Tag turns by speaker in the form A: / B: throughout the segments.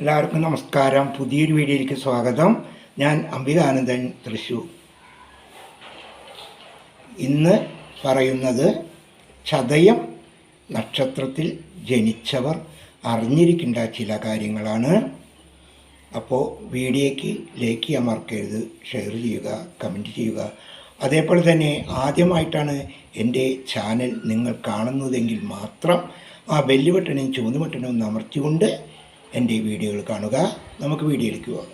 A: എല്ലാവർക്കും നമസ്കാരം. പുതിയൊരു വീഡിയോയിലേക്ക് സ്വാഗതം. ഞാൻ അംബികാനന്ദൻ തൃശൂർ. ഇന്ന് പറയുന്നത് ചതയം നക്ഷത്രത്തിൽ ജനിച്ചവർ അറിഞ്ഞിരിക്കേണ്ട ചില കാര്യങ്ങളാണ്. അപ്പോൾ വീഡിയോയ്ക്ക് ലൈക്ക് ചെയ്യാൻ മറക്കരുത് ഷെയർ ചെയ്യുക കമന്റ് ചെയ്യുക. അതേപോലെ തന്നെ ആദ്യമായിട്ടാണ് എന്റെ ചാനൽ നിങ്ങൾ കാണുന്നതെങ്കിൽ മാത്രം ആ ബെല്ല് ബട്ടണും ചുവന്ന ബട്ടണും അമർത്തിക്കൊണ്ട് എന്റെ വീഡിയോകൾ കാണുക. നമുക്ക് വീഡിയോയിലേക്ക് പോകാം.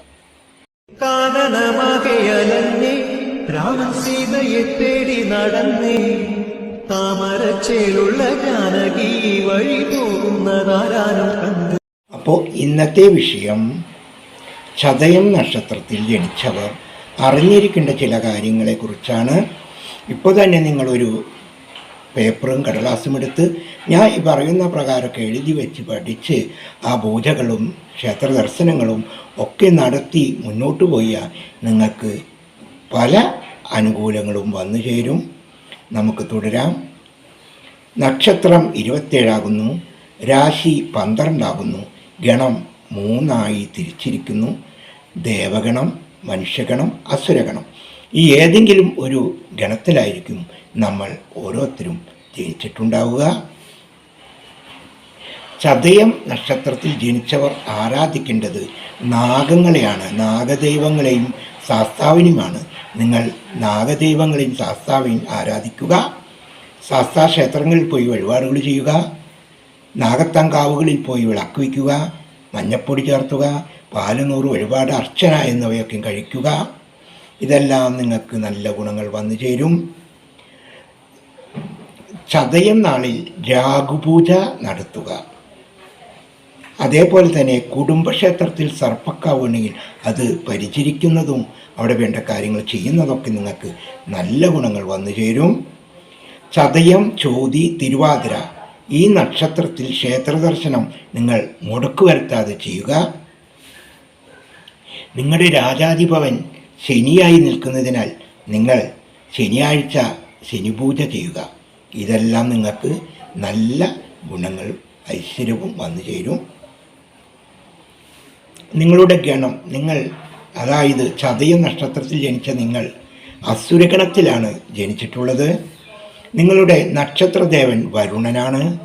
B: രാമൻ സീതയെ തേടി നടന്നേ താമരച്ചേലുള്ള ജാനകി വഴി പോകുന്നതാരാനും കണ്ട്.
A: അപ്പോൾ ഇന്നത്തെ വിഷയം ചതയം നക്ഷത്രത്തിൽ ജനിച്ചവർ അറിഞ്ഞിരിക്കേണ്ട ചില കാര്യങ്ങളെക്കുറിച്ചാണ്. ഇപ്പോൾ തന്നെ നിങ്ങളൊരു പേപ്പറും കടലാസും എടുത്ത് ഞാൻ ഈ പറയുന്ന പ്രകാരമൊക്കെ എഴുതി വെച്ച് പഠിച്ച് ആ പൂജകളും ക്ഷേത്ര ദർശനങ്ങളും ഒക്കെ നടത്തി മുന്നോട്ട് പോയാൽ നിങ്ങൾക്ക് പല അനുകൂലങ്ങളും വന്നു ചേരും. നമുക്ക് തുടരാം. നക്ഷത്രം ഇരുപത്തേഴാകുന്നു രാശി പന്ത്രണ്ടാകുന്നു. ഗണം മൂന്നായി തിരിച്ചിരിക്കുന്നു. ദേവഗണം മനുഷ്യഗണം അസുരഗണം. ഈ ഏതെങ്കിലും ഒരു ഗണത്തിലായിരിക്കും നമ്മൾ ഓരോരുത്തരും ജനിച്ചിട്ടുണ്ടാവുക. ചതയം നക്ഷത്രത്തിൽ ജനിച്ചവർ ആരാധിക്കേണ്ടത് നാഗങ്ങളെയാണ്. നാഗദൈവങ്ങളെയും ശാസ്താവിനുമാണ്. നിങ്ങൾ നാഗദൈവങ്ങളെയും ശാസ്താവിനെയും ആരാധിക്കുക. ശാസ്താ ക്ഷേത്രങ്ങളിൽ പോയി വഴിപാടുകൾ ചെയ്യുക. നാഗത്താങ്കാവുകളിൽ പോയി വിളക്ക് വയ്ക്കുക. മഞ്ഞപ്പൊടി ചേർത്തുക. പാലുനൂറ് വഴിപാട് അർച്ചന എന്നിവയൊക്കെ കഴിക്കുക. ഇതെല്ലാം നിങ്ങൾക്ക് നല്ല ഗുണങ്ങൾ വന്നു ചേരും ചതയം നാളിൽ രാഘുപൂജ നടത്തുക. അതേപോലെ തന്നെ കുടുംബക്ഷേത്രത്തിൽ സർപ്പക്കാവുണ്ടെങ്കിൽ അത് പരിചരിക്കുന്നതും അവിടെ വേണ്ട കാര്യങ്ങൾ ചെയ്യുന്നതൊക്കെ നിങ്ങൾക്ക് നല്ല ഗുണങ്ങൾ വന്നു ചേരും. ചതയം ചോതി തിരുവാതിര ഈ നക്ഷത്രത്തിൽ ക്ഷേത്ര ദർശനം നിങ്ങൾ മുടക്കു വരുത്താതെ ചെയ്യുക. നിങ്ങളുടെ രാജാധിഭവൻ ശനിയായി നിൽക്കുന്നതിനാൽ നിങ്ങൾ ശനിയാഴ്ച ശനിപൂജ ചെയ്യുക. ഇതെല്ലാം നിങ്ങൾക്ക് നല്ല ഗുണങ്ങൾ ഐശ്വര്യവും വന്നു ചേരും. നിങ്ങളുടെ ഗണം നിങ്ങൾ അതായത് ചതയ നക്ഷത്രത്തിൽ ജനിച്ച നിങ്ങൾ അസുരഗണത്തിലാണ് ജനിച്ചിട്ടുള്ളത്. നിങ്ങളുടെ നക്ഷത്രദേവൻ വരുണനാണ്.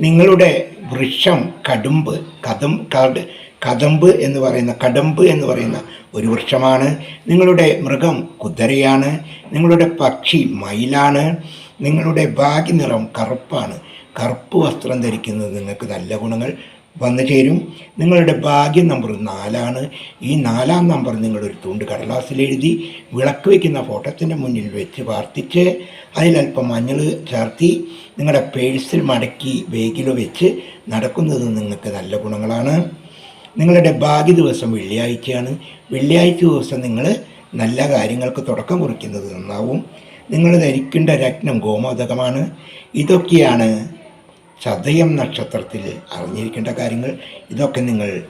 A: നിങ്ങളുടെ വൃക്ഷം കടുമ്പ് കദം കട് കദമ്പ് എന്ന് പറയുന്ന കടമ്പ് എന്ന് പറയുന്ന ഒരു വൃക്ഷമാണ്. നിങ്ങളുടെ മൃഗം കുതിരയാണ്. നിങ്ങളുടെ പക്ഷി മയിലാണ്. നിങ്ങളുടെ ഭാഗ്യ നിറം കറുപ്പാണ്. കറുപ്പ് വസ്ത്രം ധരിക്കുന്നത് നിങ്ങൾക്ക് നല്ല ഗുണങ്ങൾ വന്നു ചേരും. നിങ്ങളുടെ ഭാഗ്യ നമ്പർ നാലാണ്. ഈ നാലാം നമ്പർ നിങ്ങളൊരു തൂണ്ട് കടലാസിൽ എഴുതി വിളക്ക് വയ്ക്കുന്ന ഫോട്ടോത്തിന്റെ മുന്നിൽ വെച്ച് പ്രാർത്ഥിച്ച് അതിലല്പം മഞ്ഞൾ ചേർത്തി നിങ്ങളുടെ പേഴ്സിൽ മടക്കി വേഗിലോ വെച്ച് നടക്കുന്നത് നിങ്ങൾക്ക് നല്ല ഗുണങ്ങളാണ്. നിങ്ങളുടെ ഭാഗ്യ ദിവസം വെള്ളിയാഴ്ചയാണ്. വെള്ളിയാഴ്ച ദിവസം നിങ്ങൾ നല്ല കാര്യങ്ങൾക്ക് തുടക്കം കുറിക്കുന്നത് നന്നാവും. നിങ്ങൾ ധരിക്കേണ്ട രത്നം ഗോമോദകമാണ്. ഇതൊക്കെയാണ് ചതയം നക്ഷത്രത്തിൽ അറിഞ്ഞിരിക്കേണ്ട കാര്യങ്ങൾ. ഇതൊക്കെ നിങ്ങൾ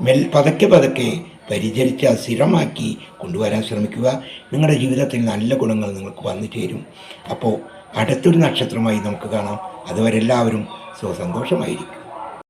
A: മെൽ പതുക്കെ പതുക്കെ പരിചരിച്ച് സ്ഥിരമാക്കി കൊണ്ടുവരാൻ ശ്രമിക്കുക. നിങ്ങളുടെ ജീവിതത്തിൽ നല്ല ഗുണങ്ങൾ നിങ്ങൾക്ക് വന്നു ചേരും. അപ്പോൾ അടുത്തൊരു നക്ഷത്രമായി നമുക്ക് കാണാം. അതുവരെ എല്ലാവരും സുസന്തോഷമായിരിക്കും